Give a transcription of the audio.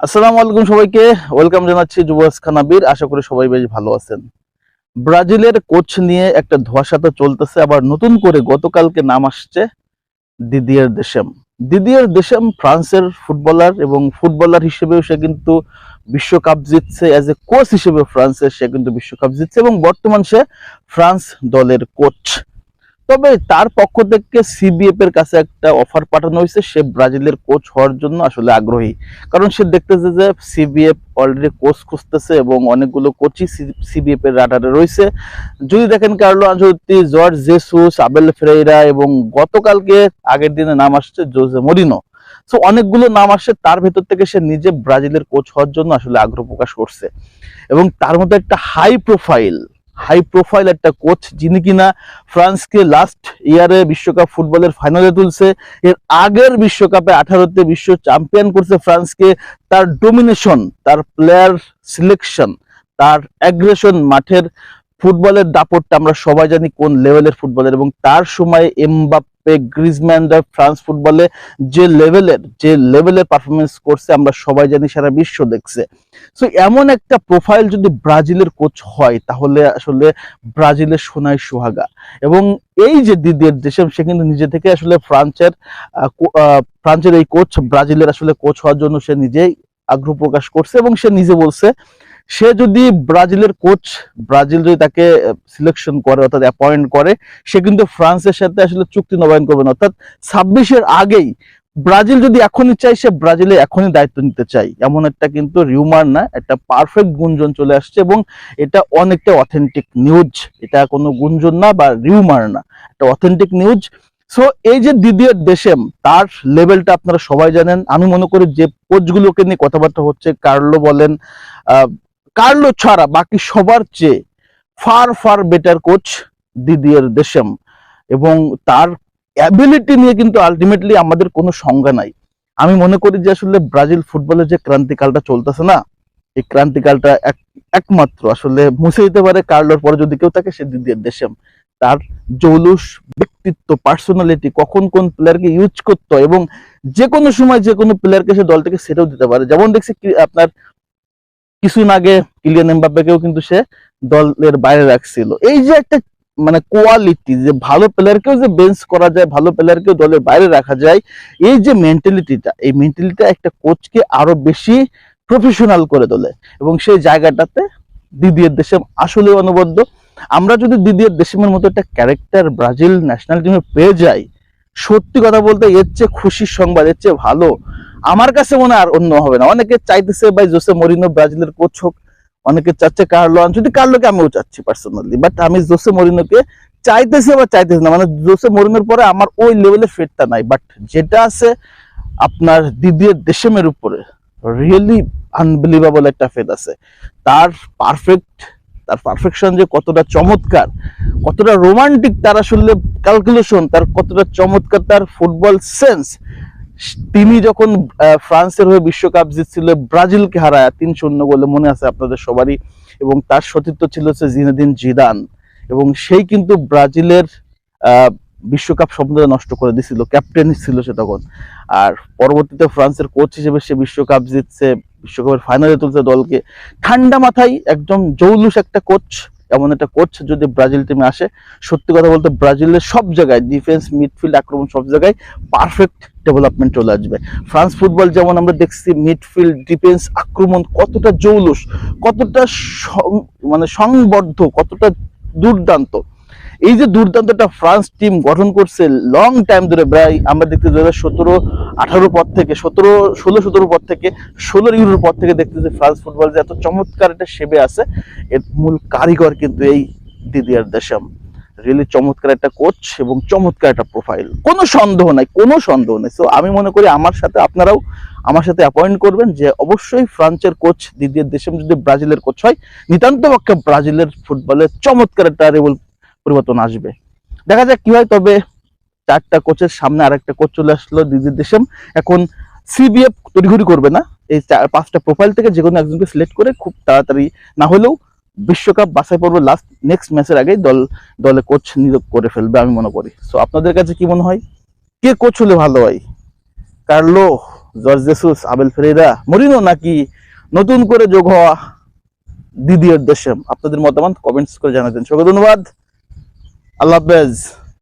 আসসালামু আলাইকুম সবাইকে। ওয়েলকাম জানাচ্ছি যুবরাজ খানাবির আশা করি সবাই বেশ ভালো আছেন। ব্রাজিলের কোচ নিয়ে একটা ধোয়াশাতে চলতেছে, আবার নতুন করে গতকালকে নাম আসছে দিদিয়ার দেশেম। দিদিয়ার দেশেম ফ্রান্সের ফুটবলার এবং ফুটবলার হিসেবেও সে কিন্তু বিশ্বকাপ জিতছে। অ্যাজ এ কোচ হিসেবে ফ্রান্সের সে কিন্তু বিশ্বকাপ জিতছে এবং বর্তমান সে ফ্রান্স দলের কোচ তবে তার পক্ষ থেকে সিবিএফ এর কাছে একটা অফার পাঠানো হয়েছে। সে ব্রাজিলের কোচ হওয়ার জন্য আসলে আগ্রহী। কারণ সে দেখতেছে যে সিবিএফ অলরেডি কোচ খুঁজতেছে এবং অনেকগুলো কোচই সিবিএফ এর রাডারে রয়েছে। যদি দেখেন Carlo Ancelotti Jorge Jesus, Abel Ferreira এবং গতকালকে আগের দিনে নাম আসছে জোজে মরিনো। সো অনেকগুলো নাম আসছে তার ভেতর থেকে সে নিজে ব্রাজিলের কোচ হওয়ার জন্য আসলে আগ্রহ প্রকাশ করছে। এবং তার মধ্যে একটা হাই প্রোফাইল হাই প্রোফাইল একটা কোচ যিনি কিনা ফ্রান্সকে লাস্ট ইয়ারে বিশ্বকাপ ফুটবলের ফাইনালে তুলছে। এর আগের বিশ্বকাপে আঠারোতে বিশ্ব চ্যাম্পিয়ন করছে ফ্রান্সকে। তার ডোমিনেশন তার প্লেয়ার সিলেকশন তার অ্যাগ্রেশন মাঠের ফুটবলের দাপটটা আমরা সবাই জানি কোন লেভেলের ফুটবলের এবং তার সময় এমবাপ্পে গ্রিজম্যানরা ফ্রান্স ফুটবলে যে লেভেলের যে লেভেলের পারফরমেন্স করছে আমরা সবাই জানি সারা বিশ্ব দেখছে। সো এমন একটা প্রোফাইল যদি ব্রাজিলের কোচ হয়, তাহলে আসলে ব্রাজিলের সোনায় সোহাগা। এবং এই যে দিদির দেশে সে কিন্তু নিজে থেকে আসলে ফ্রান্সের ফ্রান্সের এই কোচ ব্রাজিলের আসলে কোচ হওয়ার জন্য সে নিজেই আগ্রহ প্রকাশ করছে এবং সে নিজে বলছে সে যদি ব্রাজিলের কোচ ব্রাজিল যদি তাকে সিলেকশন করে, অর্থাৎ অ্যাপয়েন্ট করে, সে কিন্তু ফ্রান্সের সাথে আসলে চুক্তি নবায়ন করবে না। অর্থাৎ ছাব্বিশের আগেই ব্রাজিল যদি এখনই চাই সে ব্রাজিলে এখনই দায়িত্ব নিতে চাই এমন একটা কিন্তু রিউমার না, একটা পারফেক্ট গুঞ্জন চলে আসছে এবং এটা অনেকটা অথেন্টিক নিউজ এটা কোনো গুঞ্জন না বা রিউমার না, একটা অথেন্টিক নিউজ সো এই যে দিদির দেশেম তার লেভেলটা আপনারা সবাই জানেন। আমি মনে করি যে কোচগুলোকে নিয়ে কথাবার্তা হচ্ছে। কার্লো বলেন কার্লো ছাড়া বাকি সবার চেয়ে far far better coach Didier Deschamps. এবং তার অ্যাবিলিটি নিয়ে কিন্তু আলটিমেটলি আমাদের কোনো সংজ্ঞা নাই। আমি মনে করি যে আসলে ব্রাজিল ফুটবলের যে ক্রান্তিকালটা চলতেছে না, এই ক্রান্তিকালটা একমাত্র আসলে মুছে দিতে পারে কার্লোর পরে যদি কেউ থাকে সে দিদিয়ের দেশেম। তার জৌলুস, ব্যক্তিত্ব পার্সোনালিটি কখন কোন প্লেয়ারকে ইউজ করতো এবং যে কোনো সময় যে কোনো প্লেয়ারকে সে দল থেকে সেটাও দিতে পারে। যেমন দেখছি আপনার কিছুদিন আগে কিলিয়ান এমবাপ্পেকেও কিন্তু সে দলের বাইরে রাখছিল। এই যে একটা মানে কোয়ালিটি যে ভালো প্লেয়ারকেও যে বেঞ্চ করা যায়, ভালো প্লেয়ারকেও দলের বাইরে রাখা যায়, এই যে মেন্টালিটিটা এই মেন্টালিটি একটা কোচকে আরও বেশি প্রফেশনাল করে তোলে এবং সেই জায়গাটাতে দিদিয়ের দেশে আসলে অনবদ্য আমরা যদি দিদিয়ের দেশের মতো একটা ক্যারেক্টার ব্রাজিল ন্যাশনাল টিমে পেয়ে যাই, সত্যি কথা বলতে এর চেয়ে খুশির সংবাদ, এর চেয়ে ভালো আমার কাছে মনে আর অন্য হবে না। অনেকে চাইতেছে, ভাই, জোসে মরিনো ব্রাজিলের কোচ হোক অনেকে চাচ্ছে কার্লো যদি কার্লোকে আমিও চাচ্ছি পার্সোনালি বাট আমি জোসে মরিনোকে চাইতেছি বা চাইতেছি না। মানে জোসে মরিনোর পরে আমার ওই লেভেলের ফেটটা নাই। বাট যেটা আছে আপনার দিদির দেশেমের উপরে রিয়েলি আনবিলিভেবল একটা ফেদ আছে। তার পারফেক্ট তার পারফেকশন যে কতটা চমৎকার, কতটা রোমান্টিক তার আসলে ক্যালকুলেশন তার কতটা চমৎকার তার ফুটবল সেন্স তিনি যখন ফ্রান্সের হয়ে বিশ্বকাপ জিতছিল, ব্রাজিলকে হারায়, তিন শূন্য গোলে মনে আছে আপনাদের সবারই, এবং তার সতীর্থ ছিল হচ্ছে জিনেদিন জিদান, এবং সেই কিন্তু ব্রাজিলের বিশ্বকাপ স্বপ্ন নষ্ট করে দিছিল, ক্যাপ্টেন ছিল সে তখন। আর পরবর্তীতে ফ্রান্সের কোচ হিসেবে সে বিশ্বকাপ জিতছে, বিশ্বকাপের ফাইনালে তুলছে দলকে। ঠান্ডা মাথায় একদম জৌলুস একটা কোচ এমন একটা কোচ যদি ব্রাজিল টিমে আসে, সত্যি কথা বলতে ব্রাজিলের সব জায়গায় ডিফেন্স মিডফিল্ড আক্রমণ সব জায়গায় পারফেক্ট ডেভেলপমেন্ট চলে আসবে। ফ্রান্স ফুটবল যেমন আমরা দেখছি মিডফিল্ড ডিফেন্স আক্রমণ কতটা জৌলুস, কতটা মানে সংবদ্ধ, কতটা দুর্দান্ত। এই যে দুর্দান্তটা ফ্রান্স টিম গঠন করছে লং টাইম ধরে, প্রায় আমরা দেখতে দু হাজার সতেরো, আঠারো পর থেকে, সতেরো, ষোলো, সতেরো পর থেকে ষোলো ইউরোর পর থেকে দেখতে যে ফ্রান্স ফুটবল যে এত চমৎকার একটা সেবে আছে, এর মূল কারিগর কিন্তু এই দিদিয়ার দেশম। রিয়েলি চমৎকার একটা কোচ এবং চমৎকার একটা প্রোফাইল কোনো সন্দেহ নাই, কোনো সন্দেহ নেই। সো আমি মনে করি আমার সাথে আপনারাও আমার সাথে অ্যাপয়েন্ট করবেন যে অবশ্যই ফ্রান্সের কোচ দিদিয়ার দেশম যদি ব্রাজিলের কোচ হয়, নিতান্ত পক্ষে ব্রাজিলের ফুটবলে চমৎকার একটা রেবল পরিবর্তন আসবে। দেখা যাক কি হয়, তবে চারটা কোচের সামনে আর একটা কোচ চলে আসলো দিদির দেশম এখন সিবিএফ তড়িঘড়ি করবে না। এই পাঁচটা প্রোফাইল থেকে যে কোনো একজনকে সিলেক্ট করে খুব তাড়াতাড়ি, না হলেও বিশ্বকাপ বাছাই পর্ব লাস্ট নেক্সট ম্যাচের আগেই দল, দলে কোচ নিয়োগ করে ফেলবে আমি মনে করি। সো আপনাদের কাছে কি মনে হয়? কে কোচ হলে ভালো হয়? Carlo Jorge Jesus Abel Ferreira Mourinho নাকি নতুন করে যোগ হওয়া দিদি দেশম? আপনাদের মতামত কমেন্টস করে জানাতেন সবাই ধন্যবাদ। আল্লাহ হাফেজ।